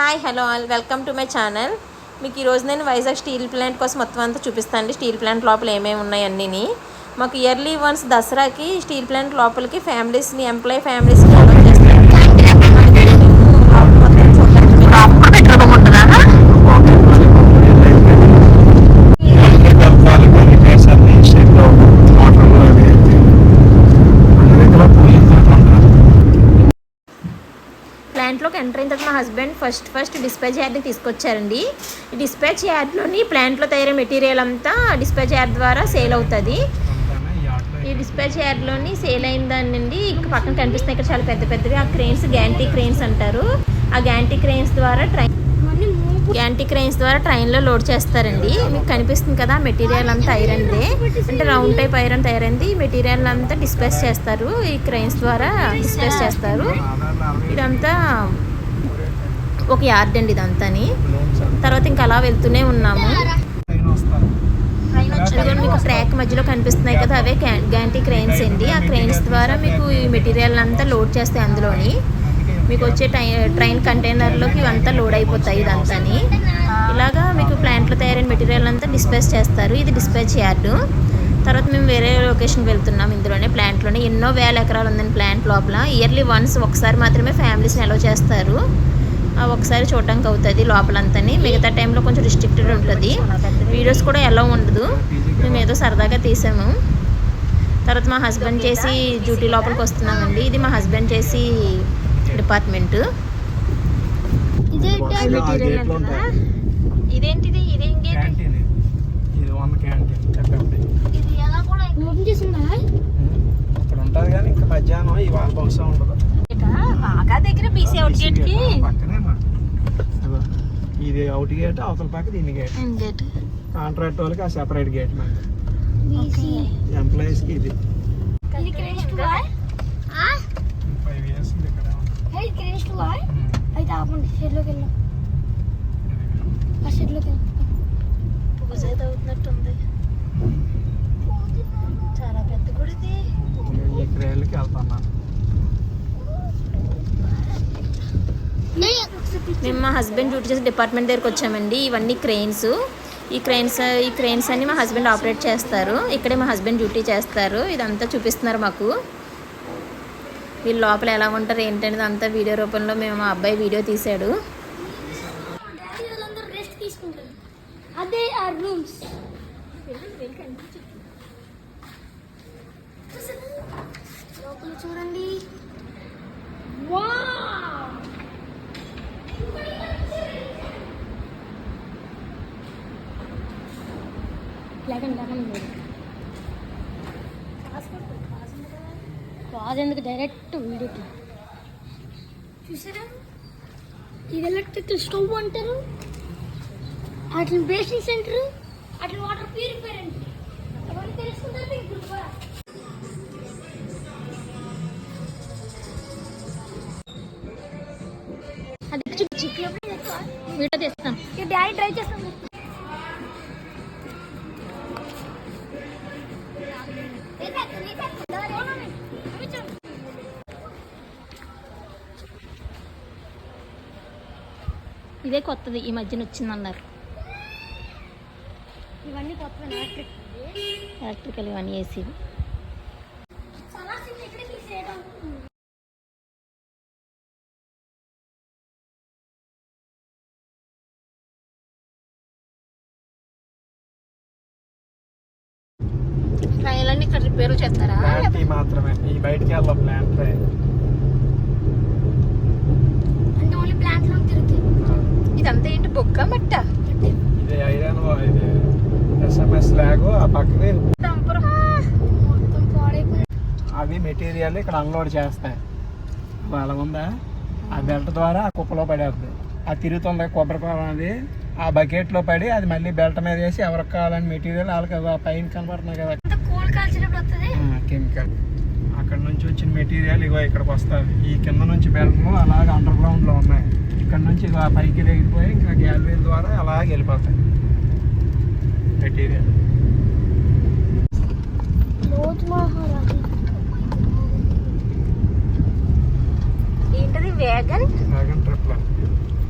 Hi hello all welcome to my channel మీకు ఈరోజు నేను వైజాగ్ స్టీల్ ప్లాంట్ కోసం మొత్తం అంతా చూపిస్తాను అండి స్టీల్ ప్లాంట్ లోపల ఏమేమి ఉన్నాయి అన్నీని. మాకు ఇయర్లీ వన్స్ దసరాకి స్టీల్ ప్లాంట్ లోపలికి ఫ్యామిలీస్ని ఎంప్లాయీ ఫ్యామిలీస్ని అలౌట్ చేస్తారు అందుకని మేము లోపల మొత్తం చూడడానికి వెళ్ళాము. ప్లాంట్లోకి ఎంటర్ అయిన తర్వాత మా హస్బెండ్ ఫస్ట్ ఫస్ట్ డిస్పాచ్ యార్డ్కి తీసుకొచ్చారండి. ఈ డిస్పాచ్ యార్డ్లోని ప్లాంట్లో తయారయ్యే మెటీరియల్ అంతా డిస్పాచ్ యార్డ్ ద్వారా సేల్ అవుతుంది. ఈ డిస్పాచ్ యార్డ్లోని సేల్ అయిందండి ఇంకా పక్కన కనిపిస్తున్నాయి. ఇక్కడ చాలా పెద్ద పెద్దవి. ఆ క్రెయిన్స్ గ్యాంటీ క్రెయిన్స్ అంటారు. ఆ గ్యాంటీ క్రెయిన్స్ ద్వారా ట్రైన్ యాంటీ క్రైన్స్ ద్వారా ట్రైన్లో లోడ్ చేస్తారండి. మీకు కనిపిస్తుంది కదా మెటీరియల్ అంతా ఐరన్దే అంటే రౌండ్ టైప్ ఐరన్ తయారైంది. మెటీరియల్ అంతా డిస్పాచ్ చేస్తారు. ఈ క్రైన్స్ ద్వారా డిస్పాచ్ చేస్తారు. ఇదంతా ఒక యార్డ్ అండి ఇదంతాని. తర్వాత ఇంకా అలా వెళ్తూనే ఉన్నాము. ఇదిగోండి మీకు ట్రాక్ మధ్యలో కనిపిస్తున్నాయి కదా అవే గ్యాంటీ క్రెయిన్స్ అండి. ఆ క్రెయిన్స్ ద్వారా మీకు ఈ మెటీరియల్ అంతా లోడ్ చేస్తాయి అందులోని. మీకు వచ్చే ట్రైన్ కంటైనర్లోకి ఇవంతా లోడ్ అయిపోతాయి ఇదంతాని. ఇలాగా మీకు ప్లాంట్లో తయారైన మెటీరియల్ అంతా డిస్పాచ్ చేస్తారు. ఇది డిస్పాచ్ యార్డు. తర్వాత మేము వేరే లొకేషన్కి వెళ్తున్నాం ఇందులోనే ప్లాంట్లోనే. ఎన్నో వేల ఎకరాలు ఉందండి ప్లాంట్ లోపల. ఇయర్లీ వన్స్ ఒకసారి మాత్రమే ఫ్యామిలీస్ని అలో చేస్తారు. ఆ ఒకసారి చూడడానికి అవుతుంది లోపలంతని. మిగతా టైంలో కొంచెం రిస్ట్రిక్టెడ్ ఉంటుంది. వీడియోస్ కూడా ఎలా ఉండదు. మేము ఏదో సరదాగా తీసాము. తర్వాత మా హస్బెండ్ చేసి డ్యూటీ లోపలికి వస్తున్నామండి. ఇది మా హస్బెండ్ చేసి డిపార్ట్మెంట్. ఇదేంటిది? ఇదేం గేట్? ఇది. వన్ క్యాంటీన్ చెప్పండి. ఓపెన్ చేసిందా? ఇక్కడ ఉంటుంది కానీ ఇంకా మధ్యాహ్నం ఇవాళ బహుశా ఉండదు. బాగా దగ్గర బీసీ అవుట్ గేట్కి. ఇది అవుట్ గేట్ అవతల పక్క దీని గేట్. గేట్? కాంట్రాక్ట్ వాళ్ళకి ఆ సెపరేట్ గేట్ బీసీ. ఎంప్లాయీస్కి ఇది ఇది credit to buy five years ఉంది బాయ్ ఉమ్. అయితే ఆపండి షెడ్లోకి వెళ్ళాం. ఆ షెడ్లోకి వెళ్ళాం. పూజ అయితే అవుతున్నట్టుంది. చాలా పెద్ద గుడిది. మేము మా హస్బెండ్ డ్యూటీ చేసే డిపార్ట్మెంట్ దగ్గరికి వచ్చామండి. ఇవన్నీ క్రెయిన్స్ ఈ క్రెయిన్స్ ఈ క్రెయిన్స్ అన్ని మా హస్బెండ్ ఆపరేట్ చేస్తారు. ఇక్కడే మా హస్బెండ్ డ్యూటీ చేస్తారు. ఇదంతా చూపిస్తున్నారు మాకు. వీళ్ళు లోపల ఎలా ఉంటారు ఏంటనేది అంతా వీడియో రూపంలో మేము మా అబ్బాయి వీడియో తీశాడు. అదే ఆ రూమ్స్ లోపల చూడండి వావ్ లేకండి లేకండి ఎందుకు డైరెక్ట్ వీడియోకి చూసారా? ఇది ఎలక్ట్రికల్ స్టవ్ అంటారు. అట్లా బేసింగ్ సెంటర్ అట్లా వాటర్ ప్యూరిఫైర్ అంటే అవన్నీ తెలుసుకుంటారు? గురువా అది చూపించి వీడియో తీస్తాం. డాడీ ట్రై చేస్తాం ఇదే కొత్తది ఈ మధ్యన వచ్చిందన్నారు. ఇవన్నీ కొత్త ఎలక్ట్రిక్ ఎలక్ట్రికల్ ఇవన్నీ వేసి చాలా సిమ్ ఇక్కడ తీసేయడం ట్రైన్లన్నీ ఇక్కడ రిపేర్లు చేస్తారా ప్లాంట్ ఈ మాత్రమే ఈ బయటికి వెళ్ళాం ప్లాంట్ అంటే ఓన్లీ ప్లాంట్లో తిరుగుతాయి ఇదంతా ఏంటి బొక్క మట్ట ఇది ఐరన్ ఇది లాగ్ ఆ పాడైపోయింది. అవి మెటీరియల్ ఇక్కడ అన్లోడ్ చేస్తాయి. వాళ్ళ ఉందా ఆ బెల్ట్ ద్వారా ఆ కుప్పలో పడేస్తుంది ఆ తిరుగుతుంది కొబ్బరి పొలం అది. ఆ బకెట్లో పడి అది మళ్ళీ బెల్ట్ మీద వేసి ఎవరికి కావాలని మెటీరియల్ వాళ్ళకి ఆ పైన కనపడుతున్నాయి కదా. కెమికల్. అక్కడ నుంచి వచ్చిన మెటీరియల్ ఇగో ఇక్కడికి వస్తుంది. ఈ కింద నుంచి బెల్ట్లు అలాగే అండర్ గ్రౌండ్లో ఉన్నాయి. ఇక్కడ నుంచి ఇగో ఆ పైకి ఎగిరిపోయి ఇంకా గ్యాలరీల ద్వారా అలాగే వెళ్ళిపోతాయి. మెటీరియల్. ఏంటది వేగన్ డ్రాగన్ ట్రిప్లో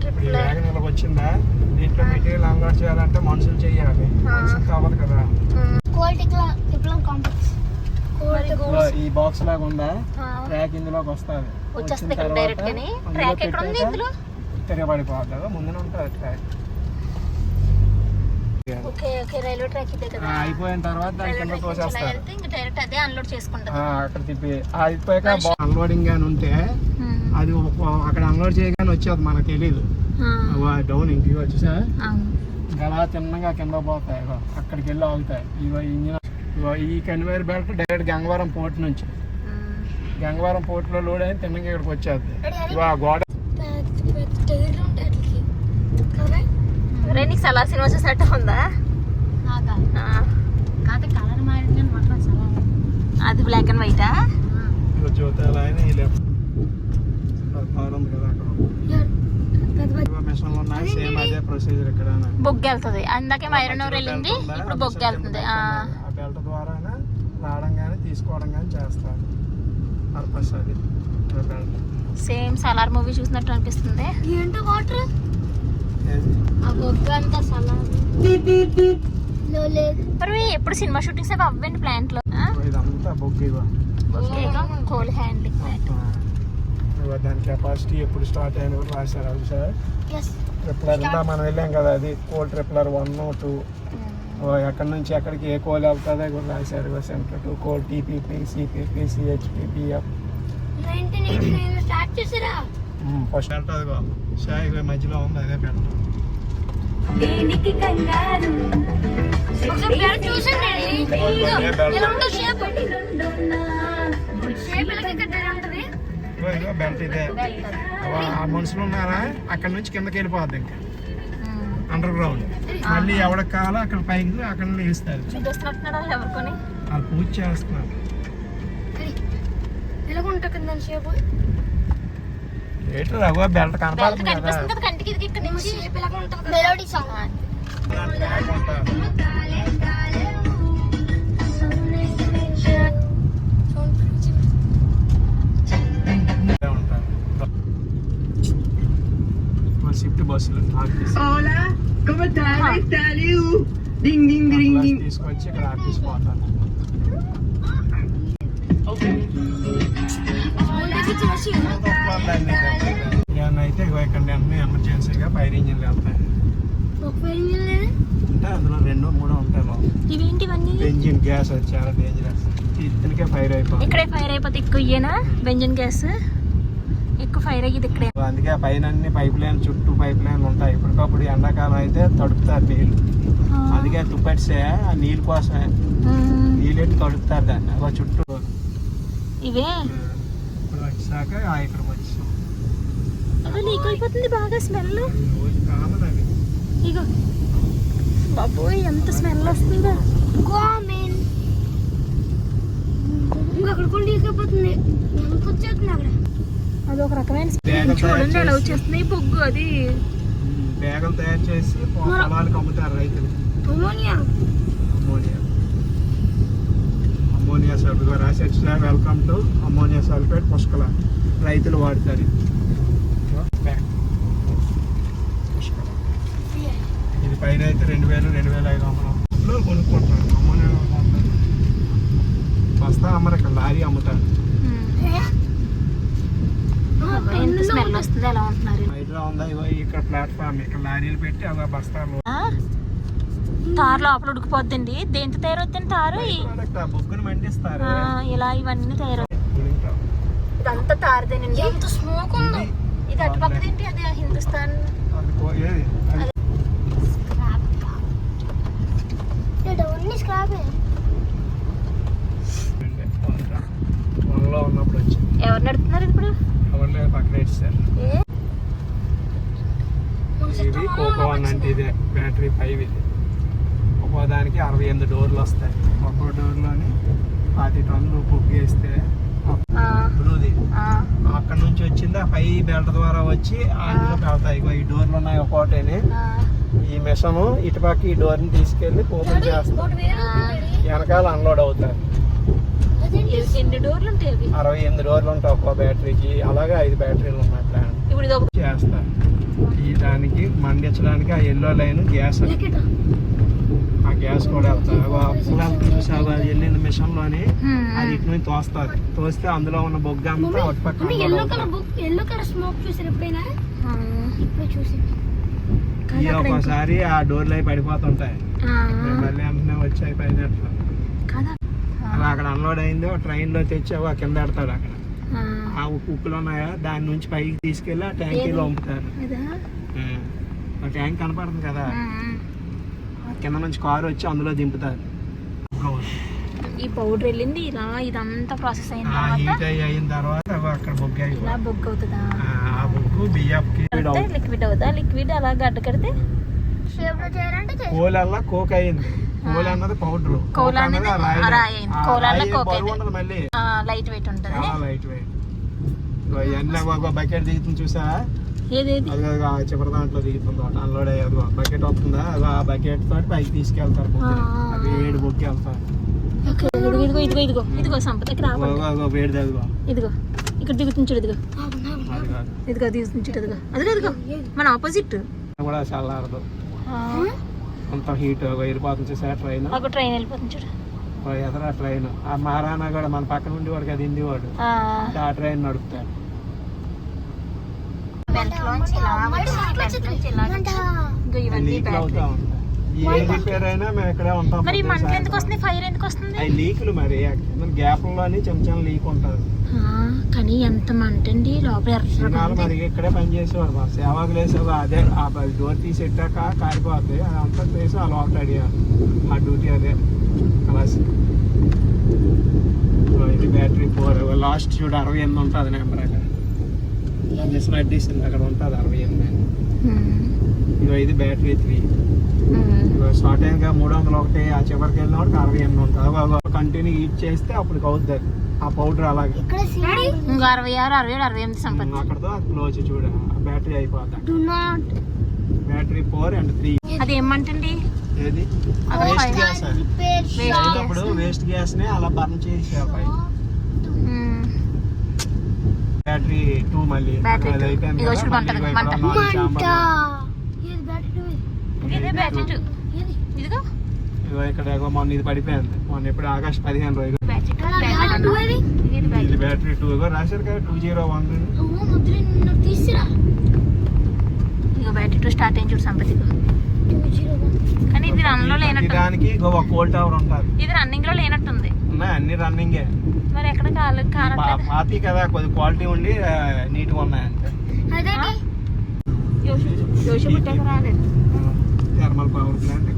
ఇప్పుడు ఈ వ్యాగన్ ఇలాగ వచ్చిందా దీంట్లో మెటీరియల్ అన్లోడ్ చేయాలంటే మనుషులు చేయాలి మనుషులతో అవ్వదు కదా. కాంప్లెక్స్ ఈ బాక్స్ లాగా ఉందా? ట్రాక్ ఇందులోకి వస్తుంది. డైరెక్ట్ గాని. ట్రాక్ ఎక్కడ ఉంది ఇందులో? తిరగబడిపోతుంది కదా ముందున ఉంటుంది track okay okay railway track ఇదే కదా అయిపోయిన తర్వాత దాని కింద తోసేస్తారు. అక్కడ తిప్పి అయిపోయాక అన్లోడింగ్ అని ఉంటే అది అక్కడ అన్లోడ్ చేయగానే వచ్చేది మనకు తెలియదు డౌన్ ఇంటికి వచ్చేసా అలా తిన్నగా కింద పోతాయి. అక్కడికి వెళ్ళి ఆగుతాయి. ఇగో ఇంజిన్ ఈ conveyor belt direct Gangavaram port నుంచి. గంగవరం పోర్ట్లో లోడ్ అయిన తిన్నగా ఇక్కడికి వచ్చేది. ఆ గోడ పెద్ద పెద్ద టైర్లు ఉంటాయి అట్లకి కదా రే నీకు సలార్ సినిమా చూసినట్టు ఉందా? అది బ్లాక్ అండ్ వైటా బొగ్గు వెళ్తుంది అందాకే ఐరన్ ఓవర్ వెళ్ళింది ఇప్పుడు బొగ్గు వెళ్తుంది ఆ, ఆ బెల్ట్ ద్వారా రావడం కానీ తీసుకోవడం కానీ చేస్తారు. పర్పస్ అది సేమ్ సలార్ మూవీ చూసినట్టు అనిపిస్తుంది. ఏంటో వాటర్? ఎప్పుడు సినిమా షూటింగ్స్ అవి అవ్వండి ప్లాంట్లో కోల్ ఇవ్వ దాని కెపాసిటీ ఎప్పుడు స్టార్ట్ అయిన కూడా రాశారు అది సార్. ట్రిప్లర్ మనం వెళ్ళాం కదా అది. కోల్ ట్రిప్లర్ వన్ టూ ఎక్కడి నుంచి ఎక్కడికి ఏ కోల్ వెళ్తుందో కూడా రాశారు centre two coal TPP CPP CHP BF nineteen eighty nine start చేసారా ఫస్ట్ షాయి మధ్యలో ఉంది అదే అదే. బెల్ట్ ఇదే. ఆ మనుషులు ఉన్నారా? అక్కడ నుంచి కిందకి వెళ్ళిపోద్ది ఇంకా. అండర్ గ్రౌండ్ మళ్ళీ ఎవరికి కావాలో అక్కడ పైకి అక్కడ ఎవరికొని? వాళ్ళు పూజ చేస్తున్నారు. ఏంటో రఘువ బెల్ట్ బెల్ట్ కనపడుతుంది కదా కనిపిస్తుంది కదా కంటికి ఇది ఇక్కడ నుంచి షేప్ ఇలా ఉంటుంది మెలోడీ సాంగ్ దాని ట్యాగ్ ఉంటుంది. ఇదే ఉంటారు. మా షిఫ్ట్ బస్సులు RTC Hola, ¿cómo estás? Salut. Ding, ding, ding, bus ding. తీసుకొచ్చి ఇక్కడ ఆర్టీసీ పోతారు ఏమన్నా అయితే ఇక్కడ ఎమర్జెన్సీగా ఫైర్ ఇంజిన్లు వెళ్తాయి. అంటే అందులో రెండు మూడు ఉంటాయి బెంజిన్ గ్యాస్ అది చాలా డేంజరస్ ఇతనికే ఫైర్ అయిపోతుంది. ఇక్కడే ఫైర్ అయిపోతే ఎక్కువ ఇయ్యేనా? Benzene gas? ఎక్కువ ఫైర్ అయ్యేది ఇక్కడే. అందుకే పైన అన్ని పైప్ లైన్ చుట్టూ పైప్ లైన్లు ఉంటాయి. ఇప్పటికప్పుడు ఎండాకాలం అయితే తడుపుతారు నీళ్ళు. అందుకే తుప్పట్సే ఆ నీళ్ళ కోసమే. నీళ్ళు ఎట్టి తడుపుతారు దాన్ని. చుట్టూ. ఇవే? వచ్చాక ఆ ఇక్కడికి వచ్చి అదే లీక్ అయిపోతుంది బాగా స్మెల్ ఇగో. బాబోయ్ ఎంత స్మెల్ వస్తుందో. ఇంకా అక్కడ కూడా వచ్చేస్తుంది అక్కడ? అది ఒక రకమైన. చూడండి చేసి- వచ్చేస్తుంది బొగ్గు అది. బేగం తయారు చేసి పొలాలకు అమ్ముతారు రైతులు. Ammonia sulphate రాసేట్ sir welcome to ammonia sulphate పుష్కల. రైతులు వాడతారు. ఇది. పైన అయితే రెండు వేలు రెండు వేల ఐదు వందలు. కొనుక్కుంటారు. అమోనియా. బస్తా అమ్మరు ఇక్కడ లారీ అమ్ముతారు. స్మెల్ వస్తుంది? ఎలా ఉంటున్నారు? ఇక్కడ ప్లాట్ఫామ్. ఇక్కడ లారీలు పెట్టి అలా బస్తాలు? తారు లోపల ఉడికిపోద్దండి. దేంతో తయారవుతుంది తారు? ఈ- ప్రోడక్ట్ ఆ బొగ్గును మండిస్తారు ఆ, ఇలా ఇవన్నీ టాప్. ఇదంతా తారదేనండి. ఎంత స్మోక్ ఉందో. ఇది అటుపక్కది ఏంటి? అది హిందుస్థాన్. ఎవరు నడుపుతున్నారు ఇప్పుడు? అవన్నీ పక్కన ఇచ్చారు ఏ? ఇవి కోకో వన్ అంటే ఇదే. బ్యాటరీ ఫైవ్ ఇది. ఒక్కో దానికి అరవై ఎనిమిది డోర్లు వస్తాయి. ఒక్కో డోర్లోని పాతి టన్నులు బుక్ చేస్తే ఆ, బ్లూది ఆ, అక్కడ నుంచి వచ్చింది? ఆ పై బెల్ట్ ద్వారా వచ్చి అందులో వెళ్తాయి ఇగో ఈ డోర్లు ఉన్నాయి ఒక్కోటేని ఆ. ఈ మిషన్ ఇటుపక్క ఈ డోర్ని తీసుకెళ్ళి ఓపెన్ చేస్తాం. వెనకాల అన్లోడ్ అవుతాయి. అరవై ఎనిమిది డోర్లు ఉంటాయి. ఒక్కో బ్యాటరీకి. అలాగే ఐదు బ్యాటరీలు ఉన్నాయి ప్లాన్. చేస్తారు ఈ దానికి మండించడానికి ఆ ఎల్లో లైన్ గ్యాస్ గ్యాస్ కూడా వెళ్తారు. అప్పుడు చూసావు అది వెళ్ళింది మిషన్లోని అది ఇటు నుంచి తోస్తారు. తోస్తే అందులో ఉన్న బొగ్గ అంతా అటు పక్క mummy yellow colour book yellow colour smoke చూసారు ఎప్పుడైనా? ఇప్పుడు చూసింది ఈ ఒకసారి ఆ డోర్లు అయి పడిపోతుంటాయి. మళ్ళీ వెంటనే వచ్చాయి పైన అలా అక్కడ అన్లోడ్ అయిందో. ట్రైన్లో తెచ్చావు ఆ కింద పెడతాడు అక్కడ. ఆ. ఉప్పులు ఉన్నాయా? దాని నుంచి పైకి తీసుకెళ్ళి ఆ ట్యాంకీలో పంపుతారు ఆ. ఆ ట్యాంక్ కనపడుతుంది కదా. కింద నుంచి కారు వచ్చి అందులో దింపుతారు. ఈ పౌడర్ వెళ్ళింది ఇలా ఇదంతా ప్రాసెస్ అయిన తర్వాత అయిన తర్వాత అక్కడ బొగ్గు ఇలా బుక్ అవుతుందా? ఆ బొగ్గు బియ్యప్కి లిక్విడ్ అవుతా లిక్విడ్ అలా గడ్డ కడితే. కోలల్లా కోక్ అయింది. కోల్ అన్నది పౌడర్. కోల్ అనేది రాయి అయింది. కోలల్లా కోక్ అయింది. మళ్ళీ. లైట్ వెయిట్ ఉంటుంది. చాలా లైట్ వెయిట్ ఇవన్నీ బకెట్ దిగుతుంది చూసా అది చివరి దాంట్లో దిగుతుంది అన్లోడ్ అయ్యేది బకెట్ వస్తుందా? అది ఆ బకెట్ తోటి పైకి తీసుకెళ్తారు. అవి ఏడు వెళ్తారు. ఇదిగో ఇదిగో ఇదిగో ఇదిగో సంపద ఇక్కడ ఇదిగో. ఇక్కడ దిగుతుంది చూడు ఇదిగో. ఆగు, ఆగు. అది కాదు. ఇదిగో దిగుతుంది చూడు ఇదిగో. అదిగో ఇదిగో. మన ఆపోజిట్ కూడా చల్లారదు అంత హీట్ వెళ్ళిపోతుంది చూసా ట్రైన్ ఒక ట్రైన్ వెళ్ళిపోతుంది చూడు. ఎదరా ట్రైన్ ఆ మహారాణా కూడా మన పక్కన ఉండి వాడికి అది ఇంది వాడు ఆ, ఆ ట్రైన్ నడుపుతాడు. Belt లోంచి ఇలా వచ్చి, ఇవన్నీ ఏ రిపేర్ అయినా మేము ఇక్కడే ఉంటాం మరి మంటలు. ఎందుకు వస్తుంది ఫైర్ ఎందుకు వస్తుంది? అవి లీకులు మరి గ్యాప్లోని చిన్న లీక్ ఉంటుంది. కానీ ఎంత మంట అండి? లోపల. మరి ఇక్కడే పని చేసేవాడు మా సేవకు లేసేవాడు అదే ఆ డోర్ తీసి ఎట్టాక కారిపోతుంది అదంతా చేసి ఆ లోపల అడిగారు. ఆ డ్యూటీ అదే. క్లాస్ ఇది బ్యాటరీ ఫోర్ లాస్ట్ చూడు అరవై ఎనిమిది ఉంటుంది నెంబర్ అక్కడ. మిషన్ అడ్డిస్తుంది అక్కడ ఉంటుంది అరవై ఎనిమిది. ఉమ్, ఇగో ఇది బ్యాటరీ త్రీ. ఉమ్. షార్ట్ అయిన మూడు వందల ఒకటి ఆ చివరికి వెళ్ళినప్పుడు అరవై ఎనిమిది ఉంటుంది. కంటిన్యూ హీట్ చేస్తే అప్పుడు అవుతుంది. ఆ పౌడర్ అలాగే. అరవై ఆరు అరవై ఏడు అరవై ఎనిమిది సంపత్తి అక్కడతో అది క్లోజ్ చూడ. బ్యాటరీ అయిపోతా do not battery four and three అది ఏమంటండి? ఏది? వేస్ట్. గ్యాస్ వేస్ట్ గ్యాస్ని అలా బర్న్ చేసి బ్యాటరీ టూ మళ్ళీ. ఇదిగో చూడు మంట, మంట. మంట. ఏది బ్యాటరీ ఇదే? ఏది? ఇదిగో. ఇక్కడ మొన్న ఇది పడిపోయింది. మొన్న ఇప్పుడు ఆగస్ట్ పదిహేను రోజు బ్యాటరీ టూ. ఇది ఇది బ్యాటరీ ఇగో రాశారు కదా టూ జీరో వన్. అమ్మో ముద్ర నిన్ను తీసిరా. ఇదిగో బ్యాటరీ టూ స్టార్ట్ అయింది చూడు సంపత్తి ఇదిగో. Two zero one. కానీ ఇది రన్లో లేనట్టు. దానికి ఇగో ఒక కోల్ టవర్ ఉంటుంది ఇది రన్నింగ్లో లేనట్టుంది. ఉన్నాయి అన్ని రన్నింగే మరి ఎక్కడ కాలు కానట్లేదు పాతి కదా కొద్ది క్వాలిటీ ఉండి నీట్గా ఉన్నాయంటే అదేంటి? యోషి యోషి పుట్టాక రాలేదు. థర్మల్ పవర్ ప్లాంట్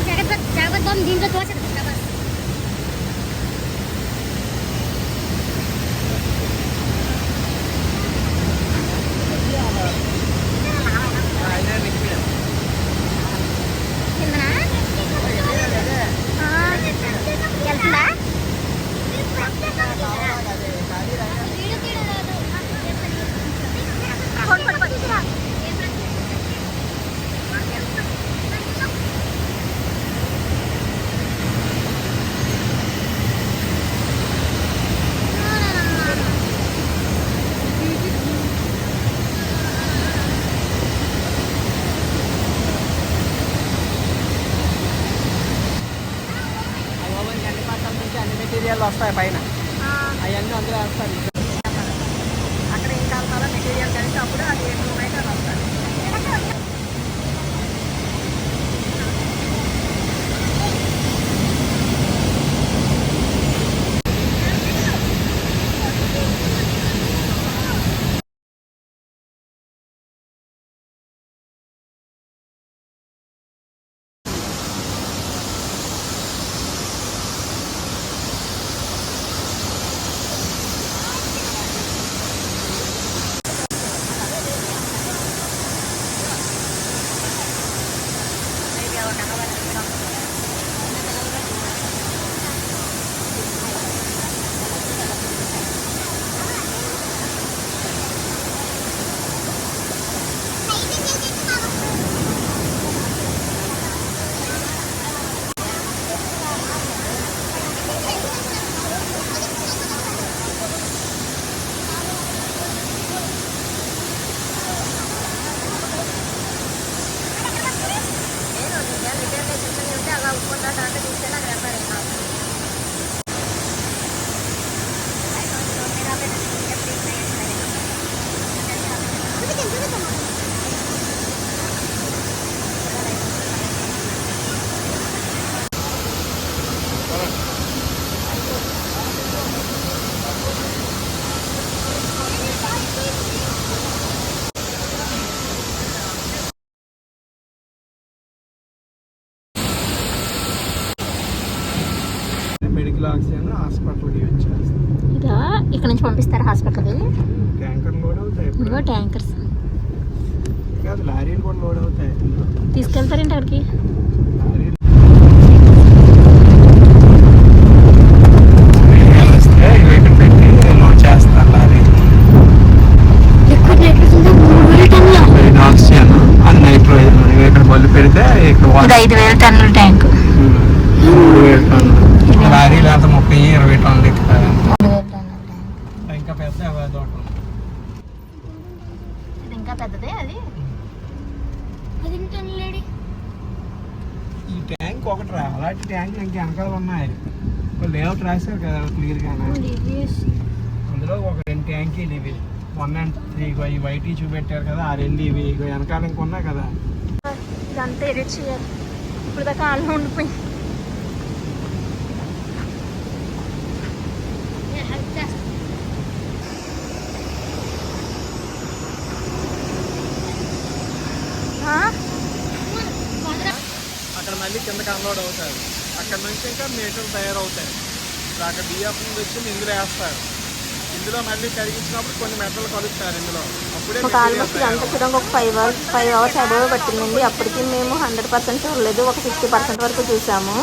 জায়গা জায়গা দম দিন তো আছে వస్తాయి పైన. అవన్నీ అందులో వేస్తారు అక్కడ ఏం కలపాలో మెటీరియల్ కలిసి అప్పుడు అది ఏ రూమ్ అయితే అది వస్తుంది మెడికల్ ఆక్సిజన్ హాస్పిటల్కి యూజ్ చేస్తాం ఇదా ఇక్కడ నుంచి పంపిస్తారు హాస్పిటల్కి. ట్యాంకర్ లోడ్ అవుతాయి ఇప్పుడు. ఇదిగో ట్యాంకర్స్. కాదు లారీలు కూడా లోడ్ అవుతాయి. తీసుకెళ్తారేంటి అక్కడికి? లారీలు లోడ్ చేస్తారు లారీలు లిక్విడ్ నైట్రోజన్ మూడు వేల టన్నుల మెడికల్ ఆక్సిజన్ అది నైట్రోజన్ ఇవి ఇక్కడ బల్లు పెడితే ఇక్కడ ఇది వాటర్ ఐదు వేల టన్నుల ట్యాంక్ మూడు వేల టన్నులు లారీలు అంత ముప్పై ఇరవై టన్నులు ఎక్కుతాయి ఇంకా పెద్ద తోట ఉంది. ఇది ఇంకా పెద్దదే అది. అది లేడి ఈ ట్యాంక్ ఒకటి రా అలాంటి ట్యాంక్ ఇంకా వెనకాల ఉన్నాయి. లేఅవుట్ రాశారు కదా క్లియర్గా అందులో ఒక రెండు ట్యాంకీలు ఇవి. వన్ అండ్ త్రీ ఇగో ఈ వైట్ చూపెట్టారు కదా ఆ రెండు ఇవి ఇగో వెనకాల ఇంక ఉన్నాయి కదా. ఇదంతా ఎడిట్ చేయాలి. ఇప్పుడు దాకా ఆళ్ళు ఉండిపోయి అక్కడ మళ్ళీ కిందకి అన్లోడ్ అవుతారు. అక్కడ నుంచి ఇంకా మీటర్లు తయారవుతాయి. అక్కడ బియ్యం తెచ్చి ఇందులో వేస్తారు. ఇందులో మళ్ళీ కరిగించినప్పుడు కొన్ని మెటల్ కలుపుతారు ఇందులో. అప్పుడే ఒక ఆల్మోస్ట్ గంట చూడండి ఒక five hours five hours above పట్టిందండి. అప్పటికి మేము హండ్రెడ్ పర్సెంట్ చూడలేదు ఒక సిక్స్టీ పర్సెంట్ వరకు చూసాము.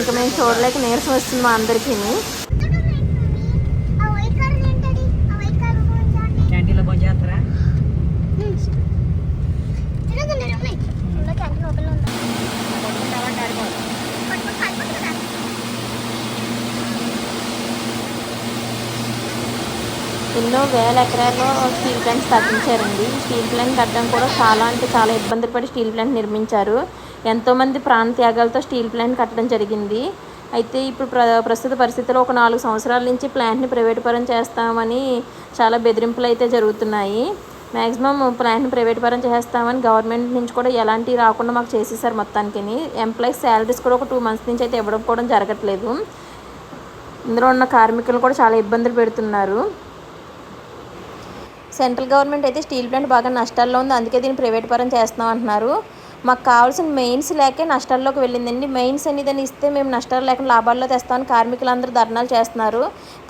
ఇంకా మేము చూడలేక నీరసం వస్తుంది మా అందరికీ ఎన్నో వేల ఎకరాల్లో స్టీల్ ప్లాంట్స్ తగ్గించారండి స్టీల్ ప్లాంట్ కట్టడం కూడా చాలా అంటే చాలా ఇబ్బందులు పడి స్టీల్ ప్లాంట్ నిర్మించారు. ఎంతోమంది ప్రాణ త్యాగాలతో స్టీల్ ప్లాంట్ కట్టడం జరిగింది. అయితే ఇప్పుడు ప్ర ప్రస్తుత పరిస్థితిలో ఒక నాలుగు సంవత్సరాల నుంచి ప్లాంట్ని ప్రైవేట్ పరం చేస్తామని చాలా బెదిరింపులు అయితే జరుగుతున్నాయి. మ్యాక్సిమం ప్లాంట్ని ప్రైవేట్ పరం చేస్తామని గవర్నమెంట్ నుంచి కూడా ఎలాంటివి రాకుండా మాకు చేసేసారు మొత్తానికి ఎంప్లాయీస్ శాలరీస్ కూడా ఒక టూ మంత్స్ నుంచి అయితే ఇవ్వడం కూడా జరగట్లేదు. ఇందులో ఉన్న కార్మికులు కూడా చాలా ఇబ్బందులు పెడుతున్నారు. సెంట్రల్ గవర్నమెంట్ అయితే స్టీల్ ప్లాంట్ బాగా నష్టాల్లో ఉంది. అందుకే దీన్ని ప్రైవేట్ పరం చేస్తున్నాం అంటున్నారు. మాకు కావాల్సిన మెయిన్స్ లేకే నష్టాల్లోకి వెళ్ళిందండి. మెయిన్స్ అనేది ఇస్తే మేము నష్టాలు లేకుండా లాభాల్లో తెస్తామని కార్మికులందరూ ధర్నాలు చేస్తున్నారు.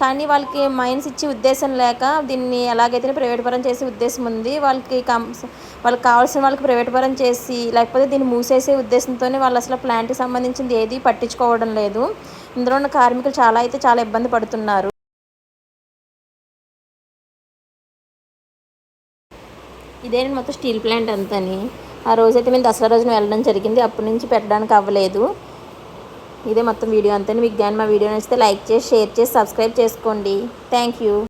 కానీ వాళ్ళకి మైన్స్ ఇచ్చే ఉద్దేశం లేక దీన్ని ఎలాగైతే ప్రైవేట్ పరం చేసే ఉద్దేశం ఉంది. వాళ్ళకి కం వాళ్ళకి కావాల్సిన వాళ్ళకి ప్రైవేట్ పరం చేసి లేకపోతే దీన్ని మూసేసే ఉద్దేశంతోనే వాళ్ళు అసలు ప్లాంట్కి సంబంధించింది ఏది పట్టించుకోవడం లేదు. ఇందులో ఉన్న కార్మికులు చాలా అయితే చాలా ఇబ్బంది పడుతున్నారు. ఇదేనండి మొత్తం స్టీల్ ప్లాంట్ అంతని. ఆ రోజైతే మేము దసరా రోజున వెళ్ళడం జరిగింది. అప్పటి నుంచి పెట్టడానికి అవ్వలేదు. ఇదే మొత్తం వీడియో అంతా మీకు కానీ మా వీడియో నచ్చితే లైక్ చేసి షేర్ చేసి సబ్స్క్రైబ్ చేసుకోండి. Thank you.